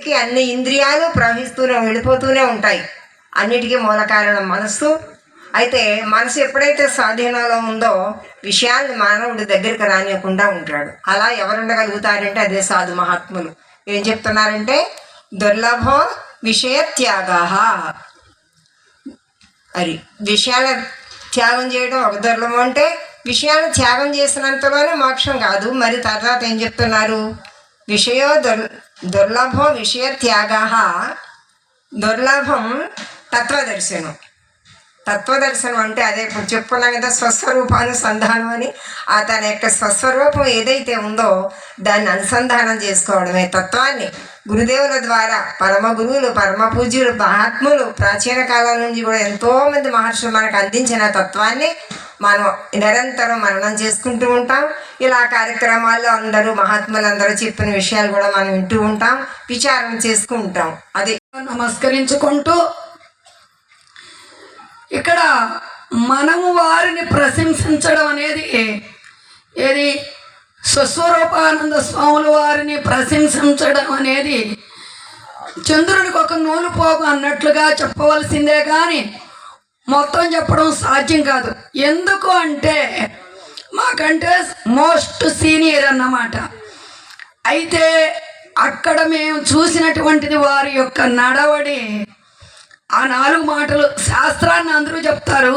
కి అన్ని ఇంద్రియాలు ప్రవహిస్తూనే వెళ్ళిపోతూనే ఉంటాయి. అన్నిటికీ మూల కారణం మనస్సు. అయితే మనసు ఎప్పుడైతే స్వాధీనంలో ఉందో విషయాల్ని మానవుడి దగ్గరికి రానియకుండా ఉంటాడు. అలా ఎవరు ఉండగలుగుతారంటే అదే సాధు మహాత్ములు. ఏం చెప్తున్నారంటే దుర్లభో విషయ త్యాగా. అది విషయాల త్యాగం చేయడం ఒక దుర్లభం అంటే విషయాన్ని త్యాగం చేసినంతలోనే మోక్షం కాదు. మరి తర్వాత ఏం చెప్తున్నారు? విషయో దుర్ దుర్లభో విషయ త్యాగ దుర్లభం తత్వదర్శనం తత్వదర్శనం అంటే అదే ఇప్పుడు చెప్పుకున్నాం కదా స్వస్వరూపానుసంధానం అని. ఆ తన యొక్క స్వస్వరూపం ఏదైతే ఉందో దాన్ని అనుసంధానం చేసుకోవడమే తత్వాన్ని. గురుదేవుల ద్వారా పరమ గురువులు పరమ పూజ్యులు మహాత్ములు ప్రాచీన కాలం నుంచి కూడా ఎంతోమంది మహర్షులు మనకు అందించిన తత్వాన్ని మనం నిరంతరం మననం చేసుకుంటూ ఉంటాం. ఇలా కార్యక్రమాల్లో అందరూ మహాత్ములు అందరూ చెప్పిన విషయాలు కూడా మనం వింటూ ఉంటాం విచారణ చేసుకుంటాం అది నమస్కరించుకుంటూ ఇక్కడ మనము వారిని ప్రశంసించడం అనేది ఏది? స్వస్వరూపానంద స్వాముల వారిని ప్రశంసించడం అనేది చంద్రునికి ఒక నూలు పోగు అన్నట్లుగా చెప్పవలసిందే కానీ మొత్తం చెప్పడం సాధ్యం కాదు. ఎందుకు అంటే మాకంటే మోస్ట్ సీనియర్ అన్నమాట. అయితే అక్కడ మేము చూసినటువంటిది వారి యొక్క నడవడి. ఆ నాలుగు మాటలు శాస్త్రాన్ని అందరూ చెప్తారు.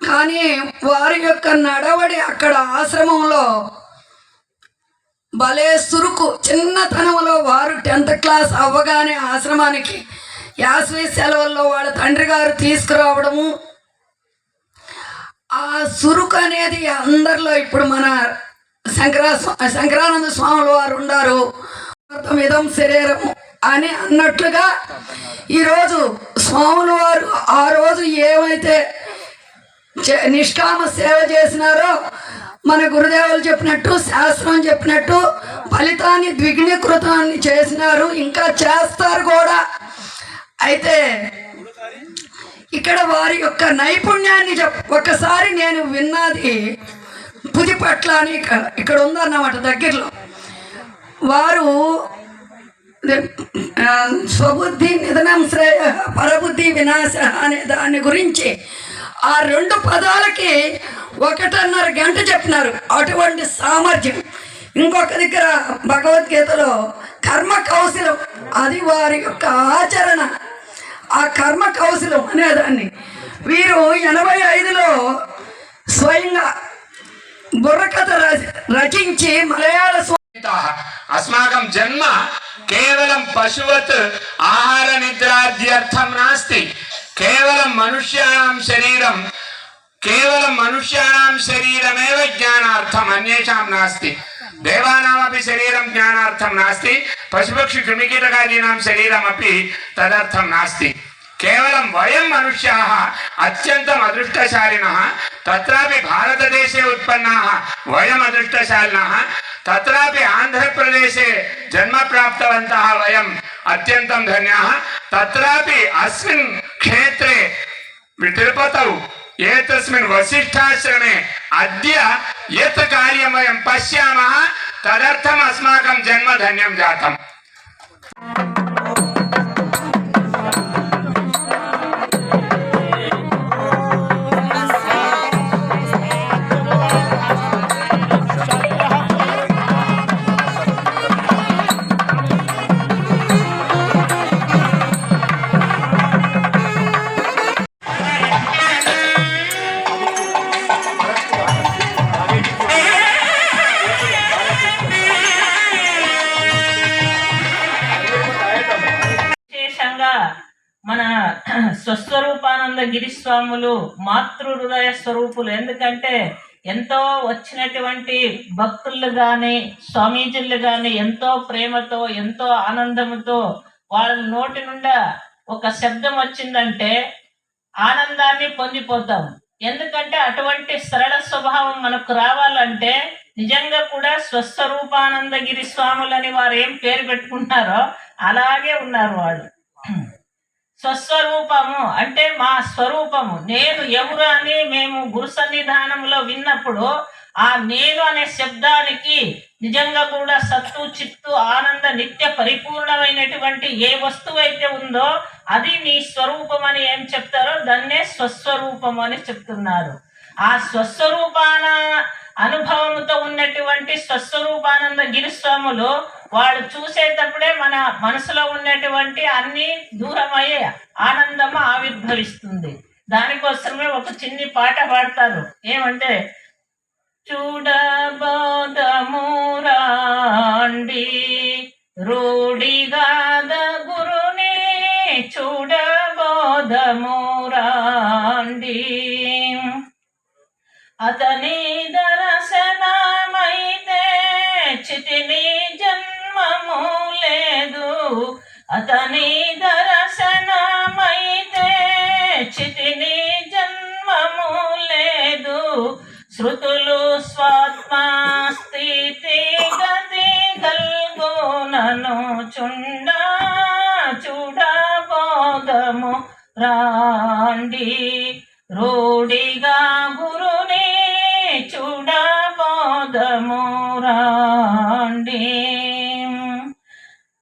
కానీ వారి యొక్క నడవడి అక్కడ ఆశ్రమంలో భలే సురుకు చిన్నతనంలో వారు టెన్త్ క్లాస్ అవ్వగానే ఆశ్రమానికి యాసవి సెలవుల్లో వాళ్ళ తండ్రి గారు తీసుకురావడము. ఆ సురుకు అనేది అందరిలో ఇప్పుడు మన శంకరా శంకరానంద స్వాముల వారు ఉన్నారు ఇదం శరీరము అని అన్నట్లుగా ఈరోజు స్వాముల వారు ఆ రోజు ఏమైతే చే- నిష్కామ సేవ చేసినారో మన గురుదేవులు చెప్పినట్టు శాస్త్రం చెప్పినట్టు ఫలితాన్ని ద్విగ్నీకృతాన్ని చేసినారు. ఇంకా చేస్తారు కూడా. అయితే ఇక్కడ వారి యొక్క నైపుణ్యాన్ని చెప్ ఒకసారి నేను విన్నది పుదిపట్ల అని ఇక్కడ ఇక్కడ ఉందన్నమాట దగ్గరలో. వారు స్వబుద్ధి నిధనం శ్రేయ పరబుద్ధి వినాశ అనే దాని గురించి ఆ రెండు పదాలకి ఒకటిన్నర గంట చెప్పినారు. అటువంటి సామర్థ్యం. ఇంకొక దగ్గర భగవద్గీతలో కర్మ కౌశలం అది వారి యొక్క ఆచరణ. ఆ కర్మ కౌశలం అనేదాన్ని. వీరు ఎనభై ఐదులో స్వయంగా బుర్రకథ రచించి మలయాళ అస్మాకం జన్మ కేవలం పశువత్ ఆహార నిద్రాద్యర్థం నాస్తి. కేవలం మనుష్యాణం శరీరం కేవలం మనుష్యాణం శరీరమేవ జ్ఞానార్థం అన్యషాం నాస్తి. దేవానామపి శరీరం జ్ఞానార్థం నాస్తి. పశుపక్షి క్రిమికీటకాదీనాం శరీరమపి తదర్థం నాస్తి. కేవలం వయం మనుష్యా అత్యంతం అదృష్టశాలిన తత్రాపి భారతదేశే ఉత్పన్నా వయం అదృష్టశాలిన తత్రాపి ఆంధ్రప్రదేశే జన్మ ప్రాప్తవంతః వయం అత్యంతం ధన్యాः తత్రాపి అస్మిన్ క్షేత్రే తిరుపతౌ ఏతస్మిన్ వశిష్ఠాశ్రమే అద్య యత్ కార్యం వయం పశ్యామः తదర్థం అస్మాకం జన్మ ధన్యం జాతం మన స్వస్వరూపానంద గిరిస్వాములు మాతృ హృదయ స్వరూపులు. ఎందుకంటే ఎంతో వచ్చినటువంటి భక్తులు గాని స్వామీజీలు గాని ఎంతో ప్రేమతో ఎంతో ఆనందముతో వాళ్ళ నోటి నుండా ఒక శబ్దం వచ్చిందంటే ఆనందాన్ని పొందిపోతాం. ఎందుకంటే అటువంటి సరళ స్వభావం మనకు రావాలంటే నిజంగా కూడా స్వస్వరూపానందగిరి స్వాములని వారు ఏం పేరు పెట్టుకుంటారో అలాగే ఉన్నారు వాళ్ళు. స్వస్వరూపము అంటే మా స్వరూపము. నేను ఎవరు అని మేము గురు సన్నిధానంలో విన్నప్పుడు ఆ నేను అనే శబ్దానికి నిజంగా కూడా సత్తు చిత్తు ఆనంద నిత్య పరిపూర్ణమైనటువంటి ఏ వస్తువు అయితే ఉందో అది నీ స్వరూపం అని ఏం చెప్తారో దాన్నే స్వస్వరూపం అని చెప్తున్నారు. ఆ స్వస్వరూపాన అనుభవంతో ఉన్నటువంటి స్వస్వరూపానంద గిరిస్వాములు వాళ్ళు చూసేటప్పుడే మన మనసులో ఉన్నటువంటి అన్ని దూరమయ్యే ఆనందము ఆవిర్భవిస్తుంది. దానికోసమే ఒక చిన్ని పాట పాడతారు. ఏమంటే చూడబోధమురాండి రూఢిగాద గురుని చూడబోధమురాండి అతని అతని దర్శనమైతే చితిని జన్మము లేదు. శృతులు స్వాత్మ స్థితి గతి గల్గోనను చుండ చూడబోధము రాండి.